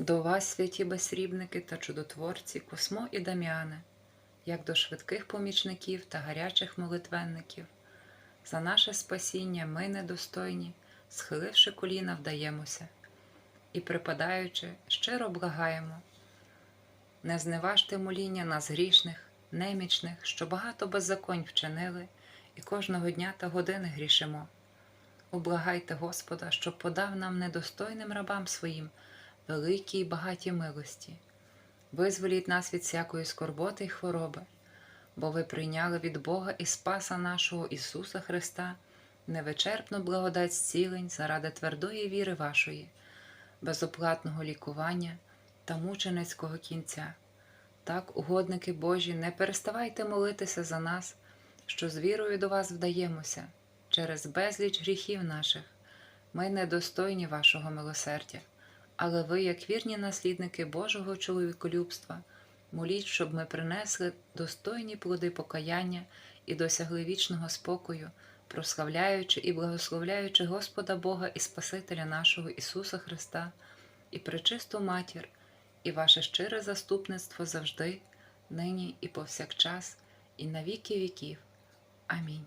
До вас, святі безсрібники та чудотворці, Космо і Дам'яне, як до швидких помічників та гарячих молитвенників. За наше спасіння ми недостойні, схиливши коліна, вдаємося і, припадаючи, щиро благаємо. Не зневажте моління нас грішних, немічних, що багато беззаконь вчинили, і кожного дня та години грішимо. Облагайте Господа, щоб подав нам недостойним рабам своїм великі й багаті милості. Визволіть нас від всякої скорботи й хвороби, бо ви прийняли від Бога і Спаса нашого Ісуса Христа невичерпну благодать зцілень заради твердої віри вашої, безоплатного лікування та мученицького кінця. Так, угодники Божі, не переставайте молитися за нас, що з вірою до вас вдаємося через безліч гріхів наших. Ми недостойні вашого милосердя, але ви, як вірні наслідники Божого чоловіколюбства, моліть, щоб ми принесли достойні плоди покаяння і досягли вічного спокою, прославляючи і благословляючи Господа Бога і Спасителя нашого Ісуса Христа і пречисту матір, і ваше щире заступництво завжди, нині і повсякчас, і на віки віків. Амінь.